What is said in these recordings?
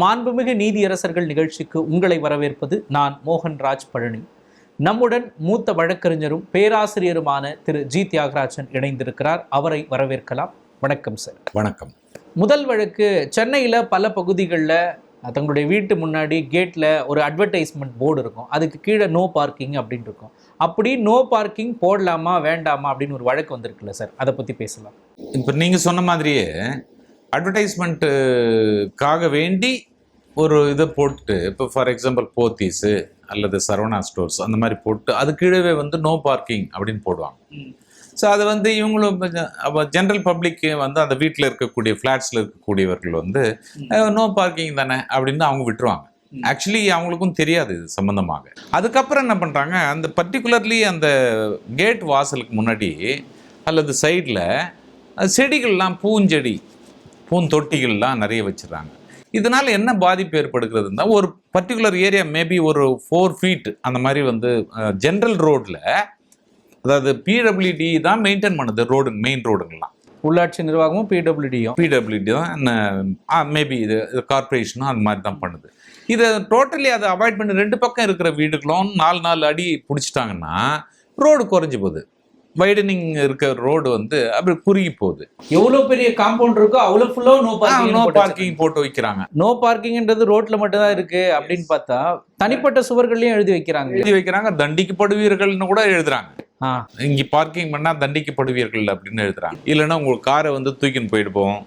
மாண்புமிகு நீதியரசர்கள் நிகழ்ச்சிக்கு உங்களை வரவேற்பது நான் மோகன்ராஜ் பழனி. நம்முடன் மூத்த வழக்கறிஞரும் பேராசிரியருமான திரு ஜி தியாகராஜன் இணைந்திருக்கிறார். அவரை வரவேற்கலாம். வணக்கம் சார். வணக்கம். முதல் வழக்கு சென்னையில் பல பகுதிகளில் தங்களுடைய வீட்டு முன்னாடி கேட்டில் ஒரு அட்வர்டைஸ்மெண்ட் போர்டு இருக்கும். அதுக்கு கீழே நோ பார்க்கிங் அப்படின்னு இருக்கும். அப்படி நோ பார்க்கிங் போடலாமா வேண்டாமா அப்படின்னு ஒரு வழக்கு வந்திருக்குல்ல சார். அதை பற்றி பேசலாம். இப்போ நீங்கள் சொன்ன மாதிரியே அட்வர்டைஸ்மெண்ட்டுக்காக வேண்டி ஒரு இதை போட்டு இப்போ ஃபார் எக்ஸாம்பிள் போத்தீஸு அல்லது சரவணா ஸ்டோர்ஸ் அந்த மாதிரி போட்டு அது கீழவே வந்து நோ பார்க்கிங் அப்படின்னு போடுவாங்க. ஸோ அது வந்து இவங்களும் ஜென்ரல் பப்ளிக் வந்து அந்த வீட்டில் இருக்கக்கூடிய ஃப்ளாட்ஸில் இருக்கக்கூடியவர்கள் வந்து நோ பார்க்கிங் தானே? அப்படின்னு அவங்க விட்டுருவாங்க. ஆக்சுவலி அவங்களுக்கும் தெரியாது இது சம்பந்தமாக. அதுக்கப்புறம் என்ன பண்ணுறாங்க அந்த பர்டிகுலர்லி அந்த கேட் வாசலுக்கு முன்னாடி அல்லது சைடில் செடிகள்லாம் பூஞ்செடி பூந்தொட்டிகள்லாம் நிறைய வச்சிடுறாங்க. இதனால என்ன பாதிப்பு ஏற்படுகிறதுனா ஒரு பர்டிகுலர் ஏரியா மேபி ஒரு ஃபோர் ஃபீட் அந்த மாதிரி வந்து ஜென்ரல் ரோட்ல அதாவது பிடபிள்யூடி தான் மெயின்டைன் பண்ணுது ரோடு மெயின் ரோடுங்கெல்லாம் உள்ளாட்சி நிர்வாகமும் பிடபிள்யூடியும் பிடபிள்யூடி தான் மேபி இது கார்பரேஷனும் அந்த மாதிரி தான் பண்ணுது. இதை டோட்டலி அதை அவாய்ட் பண்ணி ரெண்டு பக்கம் இருக்கிற வீடுகளும் நாலு நாலு அடி பிடிச்சிட்டாங்கன்னா ரோடு குறைஞ்சி போகுது. வைடனிங் இருக்க ரோடு வந்து அப்படி குறுகி போகுது. எவ்வளோ பெரிய காம்பவுண்ட் இருக்கோ அவ்வளோ ஃபுல்லாக நோ நோ பார்க்கிங் பார்க்கிங் போட்டு வைக்கிறாங்க. நோ பார்க்கிங்ன்றது ரோட்ல மட்டும் தான் இருக்கு அப்படின்னு பார்த்தா தனிப்பட்ட சுவர்கள்லயும் எழுதி வைக்கிறாங்க. எழுதி வைக்கிறாங்க. தண்டிக்கப்படுவீர்கள்னு கூட எழுதுறாங்க. இங்க பார்க்கிங் பண்ணா தண்டிக்கப்படுவீர்கள் அப்படின்னு எழுதுறாங்க. இல்லைன்னா உங்க காரை வந்து தூக்கின்னு போயிடுவோம்.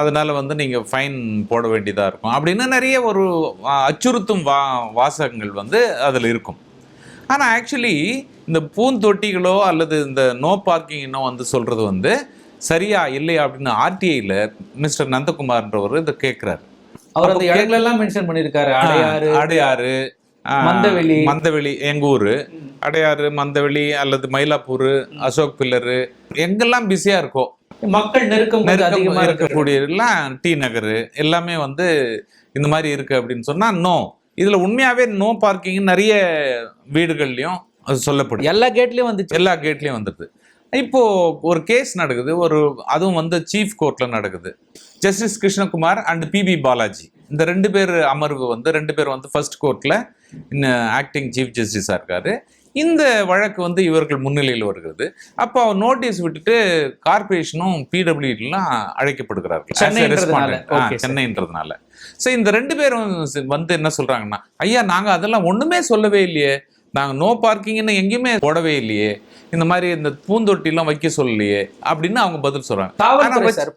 அதனால வந்து நீங்க ஃபைன் போட வேண்டியதா இருக்கும். அப்படின்னு நிறைய ஒரு அச்சுறுத்தும் வா வாசகங்கள் வந்து அதுல இருக்கும். ஆனா ஆக்சுவலி இந்த பூந்தொட்டிகளோ அல்லது இந்த நோ பார்க்கிங்னோ வந்து சொல்றது வந்து சரியா இல்லையா அப்படின்னு ஆர்டிஐல மிஸ்டர் நந்தகுமார்ன்றவர் இதை கேட்கிறாரு அவர் அந்த இடங்களெல்லாம் மென்ஷன் பண்ணிருக்காரு அடையாறு அடையாறு மந்தவெளி. மந்தவெளி எங்க ஊரு? அடையாறு மந்தவெளி அல்லது மயிலாப்பூர் அசோக் பில்லரு எங்கெல்லாம் பிஸியா இருக்கோ. மக்கள் நெருக்கம் கொஞ்சம் நெருக்கம் அதிகமா இருக்கு. இருக்கக்கூடியலாம் டி நகர். எல்லாமே வந்து இந்த மாதிரி இருக்கு அப்படின்னு சொன்னா நோ இதுல உண்மையாவே நோ பார்க்கிங் நிறைய வீடுகள்லயும் அது சொல்லப்படுது எல்லா கேட்லயும் வந்துச்சு. எல்லா கேட்லயும் வந்துடுது இப்போ ஒரு கேஸ் நடக்குது. ஒரு அதுவும் வந்து சீஃப் கோர்ட்ல நடக்குது. Justice Krishnakumar and PB Balaji. இந்த ரெண்டு பேர் அமர்வு வந்து ரெண்டு பேர் வந்து ஃபர்ஸ்ட் கோர்ட்ல ஆக்டிங் சீஃப் ஜஸ்டிஸா இருக்காரு. இந்த வழக்கு வந்து இவர்கள் முன்னிலையில் வருகிறது. அப்போ அவர் நோட்டீஸ் விட்டுட்டு கார்பரேஷனும் பிடபிள்யூலாம் அழைக்கப்படுகிறார்கள். சென்னைன்றதுனால. ஸோ இந்த ரெண்டு பேரும் வந்து என்ன சொல்றாங்கன்னா ஐயா நாங்க அதெல்லாம் ஒண்ணுமே சொல்லவே இல்லையே. நாங்க நோ பார்க்கிங்னு எங்கேயுமே போடவே இல்லையே. இந்த மாதிரி இந்த பூந்தொட்டிலாம் வைக்க சொல்லலையே அப்படின்னு அவங்க பதில் சொல்றாங்க.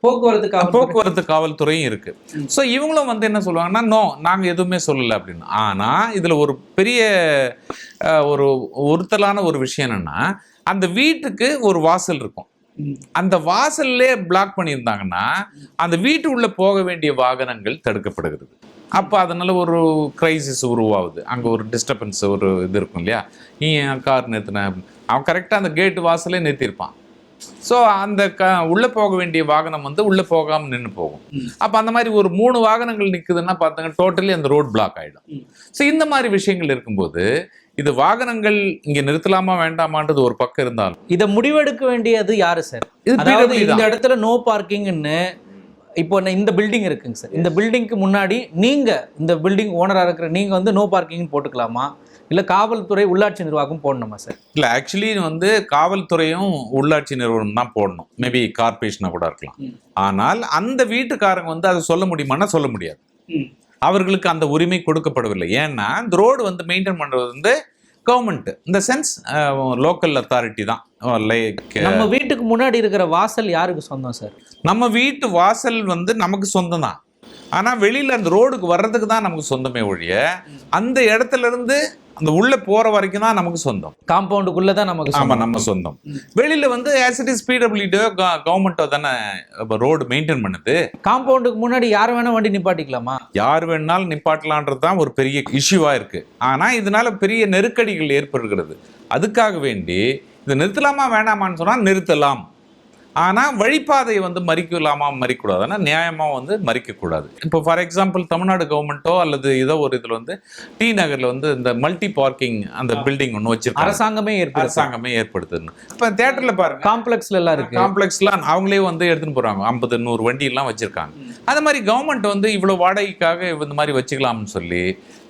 போக்குவரத்து போக்குவரத்து காவல்துறையும் இருக்கு. ஸோ இவங்களும் வந்து என்ன சொல்லுவாங்கன்னா நோ நாங்க எதுவுமே சொல்லல அப்படின்னு. ஆனா இதுல ஒரு பெரிய ஒரு ஒருத்தலான ஒரு விஷயம் என்னன்னா அந்த வீட்டுக்கு ஒரு வாசல் இருக்கும். அந்த வாசல்லே பிளாக் பண்ணியிருந்தாங்கன்னா அந்த வீட்டு உள்ள போக வேண்டிய வாகனங்கள் தடுக்கப்படுகிறது. அப்போ அதனால ஒரு கிரைசிஸ் உருவாகுது. அங்கே ஒரு டிஸ்டர்பன்ஸ் ஒரு இது இருக்கும் இல்லையா? நீ ஏன் கார் நிறுத்தின? அவன் கரெக்டாக அந்த கேட்டு வாசலே நிறுத்தியிருப்பான். ஸோ அந்த க உள்ளே போக வேண்டிய வாகனம் வந்து உள்ளே போகாமல் நின்று போகும். அப்போ அந்த மாதிரி ஒரு மூணு வாகனங்கள் நிற்குதுன்னா பார்த்தாங்க டோட்டலி அந்த ரோட் பிளாக் ஆகிடும். ஸோ இந்த மாதிரி விஷயங்கள் இருக்கும்போது இது வாகனங்கள் இங்கே நிறுத்தலாமா வேண்டாமான்றது ஒரு பக்கம் இருந்தாலும் இதை முடிவெடுக்க வேண்டியது யாரு சார் இது அதாவது இந்த. இடத்துல நோ பார்க்கிங்னு இப்போ இந்த பில்டிங் இருக்குங்க சார் இந்த பில்டிங்க்கு முன்னாடி நீங்க இந்த பில்டிங் ஓனரா இருக்கிற நீங்க வந்து நோ பார்க்கிங் போட்டுக்கலாமா இல்ல காவல்துறை உள்ளாட்சி நிர்வாகம் போடணுமா சார்? இல்லை ஆக்சுவலி வந்து காவல்துறையும் உள்ளாட்சி நிறுவனம் தான் போடணும். மேபி கார்பரேஷனாக கூட இருக்கலாம். ஆனால் அந்த வீட்டுக்காரங்க வந்து அதை சொல்ல முடியுமான்னா சொல்ல முடியாது. அவர்களுக்கு அந்த உரிமை கொடுக்கப்படவில்லை. ஏன்னா இந்த ரோடு வந்து மெயின்டைன் பண்றது வந்து கவர்மெண்ட் இந்த சென்ஸ் லோக்கல் அத்தாரிட்டி தான். லைக் நம்ம வீட்டுக்கு முன்னாடி இருக்கிற வாசல் யாருக்கு சொந்தம் சார்? நம்ம வீட்டு வாசல் வந்து நமக்கு சொந்தம் தான். ஆனால் வெளியில் அந்த ரோடுக்கு வர்றதுக்கு தான் நமக்கு சொந்தமே ஒழிய அந்த இடத்துல இருந்து அந்த உள்ள போற வரைக்கும் தான் நமக்கு சொந்தம். காம்பவுண்டுக்குள்ள தான் நமக்கு ஆமா சொந்தம். நம்ம சொந்தம். வெளியில வந்து ஆஸ் இட் இஸ் பிடபிள்யூடியோ கவர்மெண்ட்டோ தானே ரோடு மெயின்டைன் பண்ணுது. காம்பவுண்டுக்கு முன்னாடி யார் வேணா வண்டி நிப்பாட்டிக்கலாமா? யார் வேணாலும் நிப்பாட்டலான்றது தான் ஒரு பெரிய இஷ்யூவா இருக்கு. ஆனா இதனால பெரிய நெருக்கடிகள் ஏற்படுகிறது. அதுக்காக வேண்டி இதை நிறுத்தலாமா வேணாமான்னு சொன்னா நிறுத்தலாம். ஆனால் வழிப்பாதையை வந்து மறிக்கலாமா மறிக்கக்கூடாதுன்னா நியாயமாக வந்து மறிக்கக்கூடாது. இப்போ ஃபார் எக்ஸாம்பிள் தமிழ்நாடு கவர்மெண்ட்டோ அல்லது ஏதோ ஒரு இதில் வந்து டி நகரில் வந்து இந்த மல்டி பார்க்கிங் அந்த பில்டிங் ஒன்று வச்சிருக்காங்க. அரசாங்கமே ஏற்படுத்த அரசாங்கமே ஏற்படுத்துன்னு இப்போ தேட்டரில் பாருங்க. காம்ப்ளெக்ஸ்ல எல்லாம் இருக்கு. காம்ப்ளெக்ஸ்லாம் அவங்களே வந்து எடுத்துன்னு போறாங்க. ஐம்பது நூறு வண்டி எல்லாம் வச்சிருக்காங்க அந்த மாதிரி கவர்மெண்ட் வந்து இவ்வளவு வாடகைக்காக இந்த மாதிரி வச்சுக்கலாம்னு சொல்லி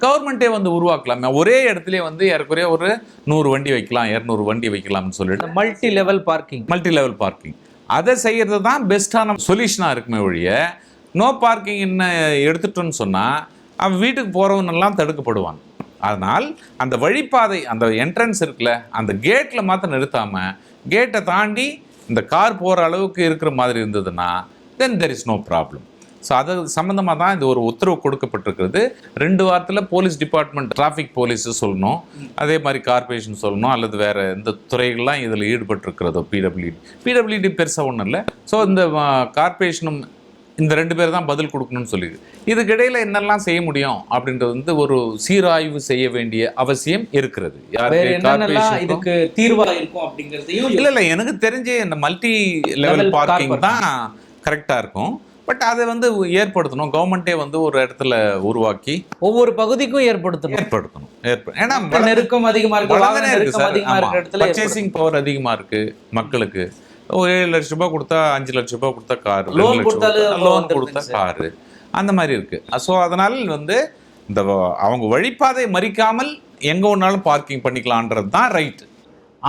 கவர்மெண்ட்டே வந்து உருவாக்கலாமே. ஒரே இடத்துல வந்து ஏறக்குறைய ஒரு நூறு வண்டி வைக்கலாம் இரநூறு வண்டி வைக்கலாம்னு சொல்லிட்டு. Multi level parking multi level parking அதை செய்கிறது தான் பெஸ்ட்டான சொல்யூஷனாக இருக்குமே ஒழிய நோ பார்க்கிங் என்ன எடுத்துட்டோன்னு சொன்னால் அவன் வீட்டுக்கு போகிறவனெல்லாம் தடுக்கப்படுவான். அதனால் அந்த வழிப்பாதை அந்த என்ட்ரன்ஸ் இருக்குல்ல அந்த கேட்டில் மாத்திரம் நிறுத்தாமல் கேட்டை தாண்டி இந்த கார் போகிற அளவுக்கு இருக்கிற மாதிரி இருந்ததுன்னா then there is no problem so அது சம்மந்தமாக தான் இது ஒரு உத்தரவு கொடுக்கப்பட்டிருக்கிறது. ரெண்டு வாரத்தில் போலீஸ் டிபார்ட்மெண்ட் டிராஃபிக் போலீஸ் சொல்லணும். அதே மாதிரி கார்பரேஷன் சொல்லணும் அல்லது வேற எந்த துறைகள்லாம் இதில் ஈடுபட்டிருக்கிறதோ பிடபிள்யூடி பிடபிள்யூடி பெருசாக ஒன்றும் இல்லை. ஸோ இந்த கார்பரேஷனும் இந்த ரெண்டு பேர் தான் பதில் கொடுக்கணும்னு சொல்லியிருக்கு. இதுக்கு இடையில என்னெல்லாம் செய்ய முடியும் அப்படின்றது வந்து ஒரு சீராய்வு செய்ய வேண்டிய அவசியம் இருக்கிறது. இதுக்கு தீர்வா இருக்கும் அப்படிங்கறதையும் இல்ல இல்ல எனக்கு தெரிஞ்சு இந்த மல்டி லெவல் பார்க்கிங். தான் கரெக்டா இருக்கும். பட் அதை வந்து ஏற்படுத்தணும். கவர்மெண்ட்டே வந்து ஒரு இடத்துல உருவாக்கி ஒவ்வொரு பகுதிக்கும் ஏற்படுத்தணும். ஏற்படுத்தணும். ஏற்ப ஏன்னா நெருக்கம் அதிகமா இருக்கு இடத்துல. பர்ச்சேசிங் பவர் அதிகமா இருக்கு மக்களுக்கு. ஒரு ஏழு லட்ச ரூபாய் கொடுத்தா அஞ்சு லட்ச ரூபாய் கொடுத்தா கார் Loan கொடுத்தாலும் லோன் கொடுத்தா. காரு அந்த மாதிரி இருக்கு. ஸோ அதனால வந்து இந்த அவங்க வழிப்பாதை மறிக்காமல் எங்க ஒன்னாலும் பார்க்கிங் பண்ணிக்கலான்றது தான் ரைட்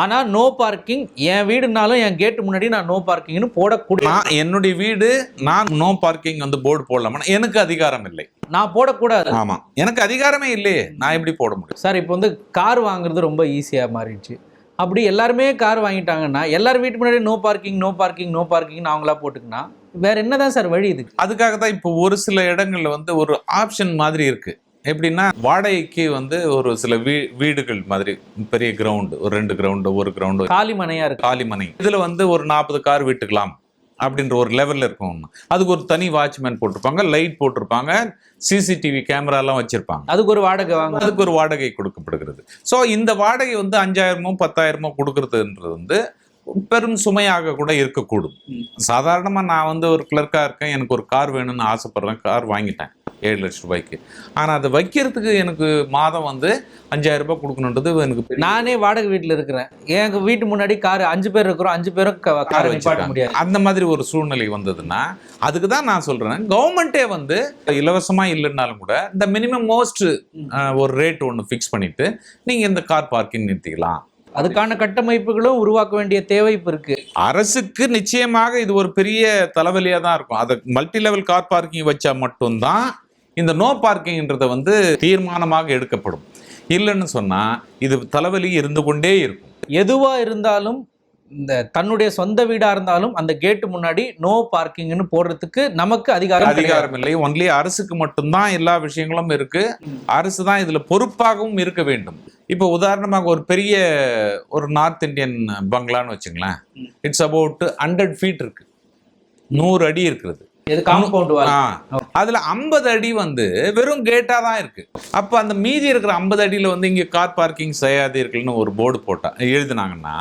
ஆனா நோ பார்க்கிங் என் வீடுனாலும் என் கேட்டு முன்னாடி நான் நோ பார்க்கிங்னு போடக்கூடாது நான் என்னுடைய வீடு நான் நோ பார்க்கிங் வந்து போர்டு போடலாமா? எனக்கு அதிகாரம் இல்லை. நான் போடக்கூடாது. ஆமா. எனக்கு அதிகாரமே இல்லையே. நான் எப்படி போட முடியும்? சார் இப்போ வந்து கார் வாங்குறது ரொம்ப ஈஸியா மாறிடுச்சு. அப்படி எல்லாருமே கார் வாங்கிட்டாங்கன்னா எல்லார் வீட்டு முன்னாடி no parking no parking no parking அவங்களா போட்டுக்கினா வேற என்னதான் சார் வழி இதுக்கு? அதுக்காக தான் இப்போ ஒரு சில இடங்கள்ல வந்து ஒரு ஆப்ஷன் மாதிரி இருக்கு. எப்படின்னா வாடகைக்கு வந்து ஒரு சில வீ வீடுகள் மாதிரி பெரிய கிரவுண்டு ஒரு ரெண்டு கிரவுண்டு ஒரு கிரவுண்டு காலி மனையா இருக்கு. காலிமனை. இதுல வந்து ஒரு நாற்பது கார் விட்டுக்கலாம் அப்படின்ற ஒரு லெவல்ல இருக்கும். அதுக்கு ஒரு தனி வாட்ச்மேன் போட்டிருப்பாங்க லைட் போட்டிருப்பாங்க சிசிடிவி கேமராலாம் வச்சிருப்பாங்க. அதுக்கு ஒரு வாடகை வாங்க அதுக்கு ஒரு வாடகை கொடுக்கப்படுகிறது. ஸோ இந்த வாடகை வந்து அஞ்சாயிரமோ பத்தாயிரமோ கொடுக்கறதுன்றது வந்து பெரும் சுமையாக கூட இருக்கக்கூடும். ம். சாதாரணமா நான் வந்து ஒரு கிளர்க்கா இருக்கேன். எனக்கு ஒரு கார் வேணும்னு ஆசைப்படுறேன். கார் வாங்கிட்டேன். ஏழு லட்ச ரூபாய்க்கு. ஆனா அதை வைக்கிறதுக்கு எனக்கு மாதம் வந்து அஞ்சாயிரம் ரூபாய் கொடுக்கணுன்றது எனக்கு நானே வாடகை வீட்டுல இருக்கிறேன். எங்க வீட்டு முன்னாடி கார் அஞ்சு பேர் இருக்கிறோம். அஞ்சு பேரும் கார் வச்சிருக்காங்க. முடியாது. அந்த மாதிரி ஒரு சூழ்நிலை வந்ததுன்னா அதுக்கு தான் நான் சொல்றேன். கவர்மெண்ட்டே வந்து இலவசமா இல்லைன்னாலும் கூட இந்த மினிமம் மோஸ்ட் ஒரு ரேட் ஒன்று ஃபிக்ஸ் பண்ணிட்டு நீங்க இந்த கார் பார்க்கிங் நிறுத்திக்கலாம். அதுக்கான கட்டமைப்புகளும் உருவாக்க வேண்டிய தேவை இப்ப இருக்கு. அரசுக்கு நிச்சயமாக இது ஒரு பெரிய தலைவலியா தான் இருக்கும். அதை மல்டி லெவல் கார் பார்க்கிங் வச்சா மட்டும்தான் இந்த நோ பார்க்கிங்ன்றத வந்து தீர்மானமாக எடுக்கப்படும். இல்லைன்னு சொன்னா இது தலைவலி இருந்து கொண்டே இருக்கும். எதுவா இருந்தாலும் இந்த தன்னுடைய சொந்த வீடா இருந்தாலும் அந்த கேட்டு முன்னாடி நோ பார்க்கிங்னு போடுறதுக்கு நமக்கு அதிகாரம். அதிகாரம் இல்லை ஒன்லி அரசுக்கு மட்டும்தான் எல்லா விஷயங்களும் இருக்கு. அரசு தான் இதுல பொறுப்பாகவும் இருக்க வேண்டும் இப்போ உதாரணமாக ஒரு பெரிய ஒரு நார்த் இந்தியன் பங்களான்னு வச்சுங்களேன். இட்ஸ் அபவுட் ஹண்ட்ரட் ஃபீட் இருக்கு நூறு அடி இருக்கிறது. அதுல ஐம்பது அடி வந்து வெறும் கேட்டா தான் இருக்கு அப்ப அந்த மீதி இருக்கிற ஐம்பது அடியில வந்து இங்க கார் பார்க்கிங் செய்யாதீர்கள்னு ஒரு போர்டு போட்டா எழுதுனாங்கன்னா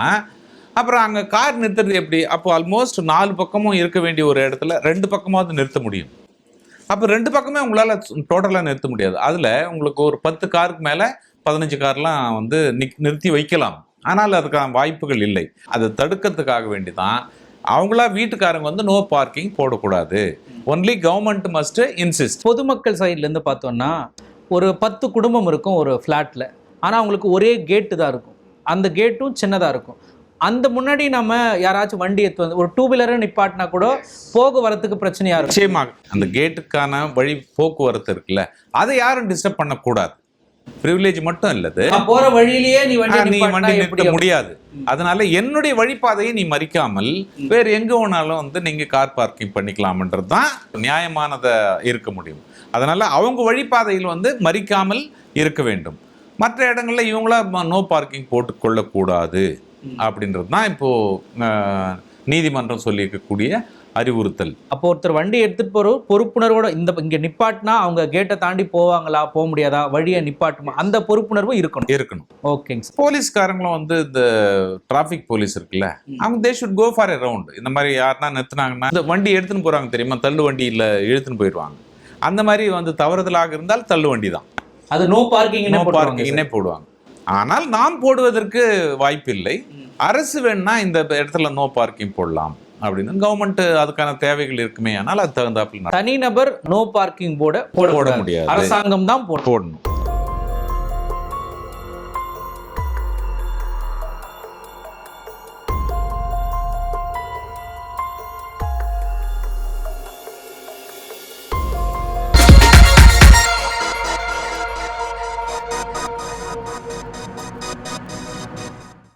அப்புறம் அங்கே கார் நிறுத்துறது எப்படி? அப்போ ஆல்மோஸ்ட் நாலு பக்கமும் இருக்க வேண்டிய ஒரு இடத்துல ரெண்டு பக்கமாவது நிறுத்த முடியும். அப்போ ரெண்டு பக்கமே உங்களால் டோட்டலாக நிறுத்த முடியாது. அதில் உங்களுக்கு ஒரு பத்து காருக்கு மேலே பதினஞ்சு கார்லாம் வந்து நிக் நிறுத்தி வைக்கலாம். ஆனால் அதுக்கான வாய்ப்புகள் இல்லை. அதை தடுக்கிறதுக்காக வேண்டி தான் அவங்களா வீட்டுக்காரங்க வந்து நோ பார்க்கிங் போடக்கூடாது. ஒன்லி கவர்மெண்ட் மஸ்ட் இன்சிஸ்ட் பொதுமக்கள் சைட்லேருந்து பார்த்தோம்னா ஒரு பத்து குடும்பம் இருக்கும் ஒரு ஃப்ளாட்டில் ஆனால் அவங்களுக்கு ஒரே கேட்டு தான் இருக்கும். அந்த கேட்டும் சின்னதாக இருக்கும். அந்த முன்னாடி நம்ம யாராச்சும் வண்டி எடுத்து வந்து ஒரு டூ வீலரை நிப்பாட்டினா கூட போக வரத்துக்கு பிரச்சனையா இருக்கும். நிச்சயமாக. அந்த கேட்டுக்கான வழி போக்குவரத்து இருக்குல்ல அதை யாரும் டிஸ்டர்ப் பண்ணக்கூடாது. ப்ரிவிலேஜ் மட்டும் இல்லது. போற வழியிலேயே நீ வண்டி நீ வண்டி நிறுத்த முடியாது. அதனால என்னுடைய வழிபாதையை நீ மறிக்காமல் வேற எங்க வேணாலும் வந்து நீங்க கார் பார்க்கிங் பண்ணிக்கலாம்ன்றது தான் நியாயமானதா இருக்க முடியும். அதனால அவங்க வழிபாதையில் வந்து மறிக்காமல் இருக்க வேண்டும். மற்ற இடங்கள்ல இவங்களா நோ பார்க்கிங் போட்டு கொள்ளக்கூடாது. அப்படின்றது தான் இப்போ அஹ், நீதிமன்றம் சொல்லியிருக்கக்கூடிய அறிவுறுத்தல். அப்போ ஒருத்தர் வண்டி எடுத்துட்டு போற பொறுப்புணர்வோட இந்த இங்க நிப்பாட்டினா அவங்க கேட்டை தாண்டி போவாங்களா போக முடியாதா? வழியை நிப்பாட்டுமா? அந்த பொறுப்புணர்வும் இருக்கணும். இருக்கணும். ஓகேங்க சார் போலீஸ்காரங்களும் வந்து இந்த டிராஃபிக் போலீஸ் இருக்குல்ல அவங்க they should go for a round இந்த மாதிரி யாருன்னா நிறுத்துனாங்கன்னா இந்த வண்டி எடுத்துன்னு போறாங்க தெரியுமா? தள்ளு வண்டியில் இழுத்துன்னு போயிடுவாங்க. அந்த மாதிரி வந்து தவறுதலாக இருந்தால் தள்ளு வண்டி தான் அது நோ பார்க்கிங் நோ பார்க்கிங்னே போடுவாங்க. ஆனால் நாம் போடுவதற்கு வாய்ப்பில்லை. அரசு வேணா இந்த இடத்துல நோ பார்க்கிங் போடலாம் அப்படின்னு. கவர்மெண்ட் அதுக்கான தேவைகள் இருக்குமே ஆனால் அது தகுந்தாப்புல தனிநபர் நோ பார்க்கிங் போர்டை போட போட முடியாது. அரசாங்கம் தான் போட போடணும்.